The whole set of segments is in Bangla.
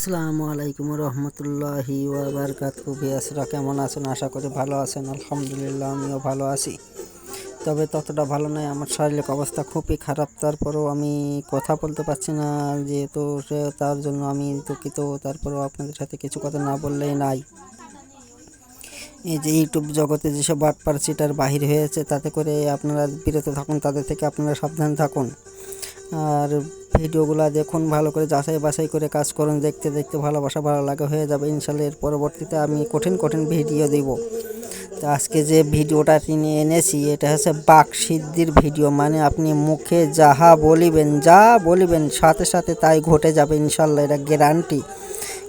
আসসালামু আলাইকুম রহমতুল্লাহি ওয়াবারকাত ভিয়াসরা কেমন আছেন? আশা করি ভালো আছেন। আলহামদুলিল্লাহ, আমিও ভালো আছি। তবে ততটা ভালো নয়, আমার শারীরিক অবস্থা খুবই খারাপ। তারপরেও আমি কথা বলতে পারছি না, যেহেতু তার জন্য আমি দুঃখিত। তারপরেও আপনাদের সাথে কিছু কথা না বললেই নাই। এই যে ইউটিউব জগতে যেসব বাটপার, সিটার বাহির হয়েছে, তাতে করে আপনারা বিরত থাকুন, তাদের থেকে আপনারা সাবধান থাকুন। আর ভিডিওগুলো দেখুন, ভালো করে যাচাই বাছাই করে কাজ করুন, দেখতে দেখতে ভালোবাসা ভালো লাগা হয়ে যাবে। ইনশাল্লাহ এর পরবর্তীতে আমি কঠিন কঠিন ভিডিও দিব। তো আজকে যে ভিডিওটা নিয়ে এনেছি, এটা হচ্ছে বাক সিদ্ধির ভিডিও। মানে আপনি মুখে যাহা বলিবেন, যা বলিবেন, সাথে সাথে তাই ঘটে যাবে ইনশাল্লাহ। এটা গ্যারান্টি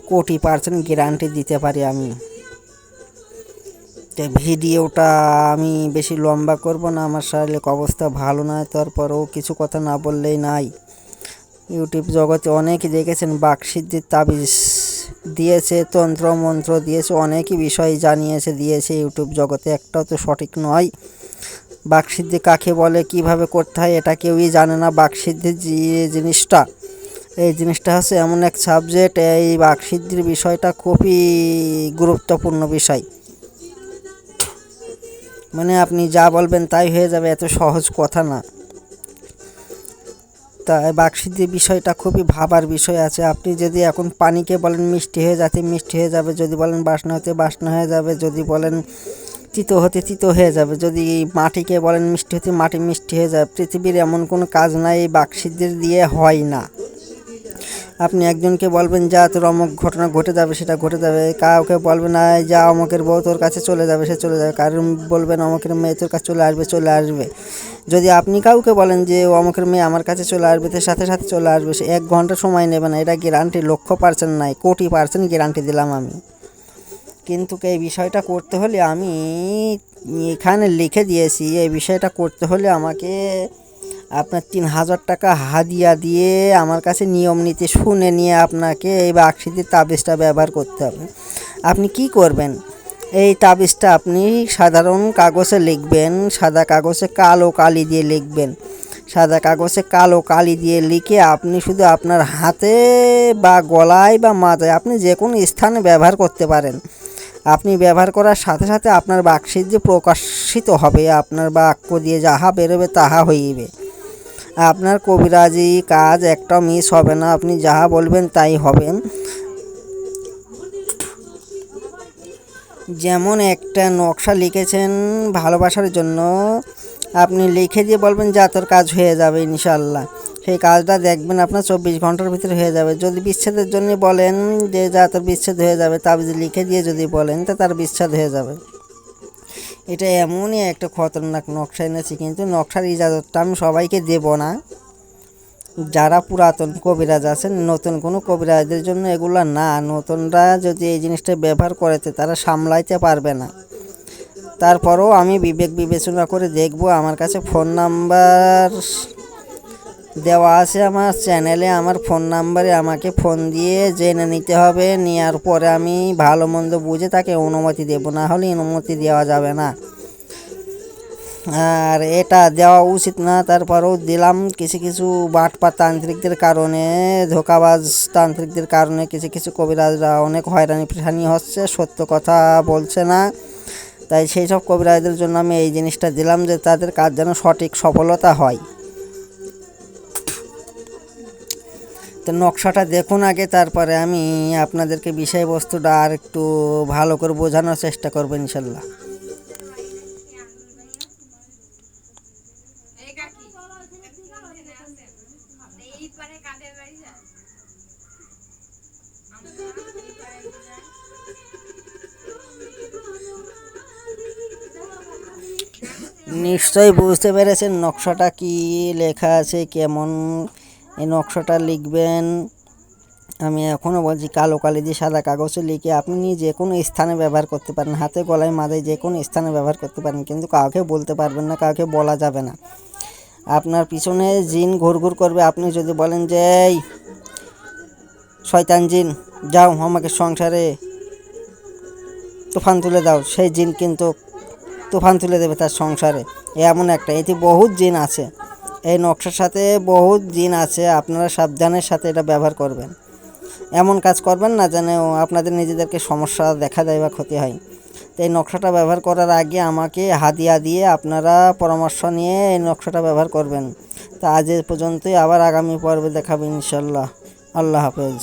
কোটি পার্সেন্ট গ্যারান্টি দিতে পারি আমি। তো ভিডিওটা আমি বেশি লম্বা করব না, আমার শারীরিক অবস্থা ভালো নয়, তারপরেও কিছু কথা না বললেই নাই। ইউটিউব জগতে অনেকে দেখেছেন বাকসিদ্ধির তাবিজ দিয়েছে তন্ত্র মন্ত্র দিয়েছে, অনেকই বিষয় জানিয়েছে, দিয়েছে ইউটিউব জগতে, একটাও তো সঠিক নয়। বাকসিদ্ধি কাকে বলে, কীভাবে করতে হয়, এটা কেউই জানে না। বাকসিদ্ধির যে জিনিসটা, এই জিনিসটা হচ্ছে এমন এক সাবজেক্ট এই বাকসিদ্ধির বিষয়টা খুবই গুরুত্বপূর্ণ বিষয়। মানে আপনি যা বলবেন তাই হয়ে যাবে, এত সহজ কথা না। তা বাকসিদ্ধির বিষয়টা খুবই ভাবার বিষয় আছে। আপনি যদি এখন পানিকে বলেন মিষ্টি হয়ে যাতে মিষ্টি হয়ে যাবে, যদি বলেন বাসনা হতে বাসনা হয়ে যাবে, যদি বলেন তিতো হতে তিতো হয়ে যাবে, যদি মাটিকে বলেন মিষ্টি হতে মাটি মিষ্টি হয়ে যাবে, পৃথিবীর এমন কোনো কাজ নাই, এই বাকসিদ্ধির দিয়ে হয় না। আপনি একজনকে বলবেন, যা তোর অমুক ঘটনা ঘটে যাবে, সেটা ঘটে যাবে। কাউকে বলবেন না যা অমুকের বউ তোর কাছে চলে যাবে, সে চলে যাবে। কারণ বলবেন, অমুকের মেয়ে তোর কাছে চলে আসবে চলে আসবে। যদি আপনি কাউকে বলেন যে অমুকের মেয়ে আমার কাছে চলে আসবে তার সাথে সাথে চলে আসবে, সে এক ঘণ্টা সময় নেবে না। এটা গ্যারান্টি লক্ষ পার্সেন্ট নাই, কোটি পার্সেন্ট গ্যারান্টি দিলাম আমি। কিন্তু এই বিষয়টা করতে হলে আমি এখানে লিখে দিয়েছি, এই বিষয়টা করতে হলে আমাকে আপনার তিন হাজার টাকা হাদিয়া দিয়ে আমার কাছে নিয়ম নীতি শুনে নিয়ে আপনাকে এই বাক্সিদের তাবিজটা ব্যবহার করতে হবে। আপনি কি করবেন? এই তাবিজটা আপনি সাধারণ কাগজে লিখবেন, সাদা কাগজে কালো কালি দিয়ে লিখবেন। সাদা কাগজে কালো কালি দিয়ে লিখে আপনি শুধু আপনার হাতে বা গলায় বা মাথায় আপনি যে কোনো স্থানে ব্যবহার করতে পারেন। আপনি ব্যবহার করার সাথে সাথে আপনার বাক্সের যে প্রকাশিত হবে, আপনার বাক্য দিয়ে যাহা বেরোবে তাহা হইবে। আপনার কবিরাজি কাজ একটা মিস হবে না, আপনি যাহা বলবেন তাই হবেন যেমন একটা নকশা লিখেছেন ভালোবাসার জন্য, আপনি লিখে দিয়ে বলবেন যা তোর কাজ হয়ে যাবে ইনশাল্লাহ সেই কাজটা দেখবেন আপনার চব্বিশ ঘণ্টার ভিতরে হয়ে যাবে। যদি বিচ্ছেদের জন্য বলেন যে যা তোর বিচ্ছেদ হয়ে যাবে তা যদি লিখে দিয়ে যদি বলেন, তা তার বিচ্ছেদ হয়ে যাবে। এটা এমনই একটা খতরনাক নকশা এনেছি কিন্তু নকশার ইজাজতটা আমি সবাইকে দেব না। যারা পুরাতন কবিরাজ আছেন, নতুন কোনো কবিরাজদের জন্য এগুলো না, নতুনরা যদি এই জিনিসটা ব্যবহার করেছে, তারা সামলাইতে পারবে না। তারপরেও আমি বিবেক বিবেচনা করে দেখব, আমার কাছে ফোন নাম্বার দেওয়া আছে আমার চ্যানেলে, আমার ফোন নাম্বারে, আমাকে ফোন দিয়ে জেনে নিতে হবে। নেওয়ার পরে আমি ভালো মন্দ বুঝে তাকে অনুমতি দেব, না হলে অনুমতি দেওয়া যাবে না। আর এটা দেওয়া উচিত না, তারপরেও দিলাম কিছু কিছু বাটপা তান্ত্রিকদের কারণে, ধোকাবাজ তান্ত্রিকদের কারণে কিছু কিছু কবিরাজরা অনেক হয়রানি পেশানি হচ্ছে, সত্য কথা বলছে না। তাই সেই সব কবিরাজদের জন্য আমি এই জিনিসটা দিলাম যে তাদের কাজ যেন সঠিক সফলতা হয়। তো নকশাটা দেখুন আগে, তারপরে আমি আপনাদেরকে বিষয়বস্তুটা আর একটু ভালো করে বোঝানোর চেষ্টা করব ইনশাল্লাহ। নিশ্চয়ই বুঝতে পেরেছেন নকশাটা কি লেখা আছে, কেমন এই নকশাটা লিখবেন। আমি এখনও বলছি, কালো কালি দিয়ে সাদা কাগজে লিখে আপনি যে কোনো স্থানে ব্যবহার করতে পারেন। হাতে, গলায়, মাথায় যে কোনো স্থানে ব্যবহার করতে পারেন, কিন্তু কাউকে বলতে পারবেন না, কাউকে বলা যাবে না। আপনার পিছনে জিন ঘুরঘুর করবে। আপনি যদি বলেন যে, এই, শয়তান জিন, যাও আমাকে সংসারে তুফান তুলে দাও। সেই জিন কিন্তু তুফান তুলে দেবে তার সংসারে। এমন একটা এটি বহুত জিন আছে। এই নকশার সাথে বহুত জিন আছে, আপনারা সাবধানের সাথে এটা ব্যবহার করবেন। এমন কাজ করবেন না যেন আপনাদের নিজেদেরকে সমস্যা দেখা দেয় বা ক্ষতি হয়। তো এই নকশাটা ব্যবহার করার আগে আমাকে হাদিয়া দিয়ে আপনারা পরামর্শ নিয়ে এই নকশাটা ব্যবহার করবেন। তা আজ এ পর্যন্তই, আবার আগামী পর্বে দেখাবো ইনশাল্লাহ। আল্লাহ হাফেজ।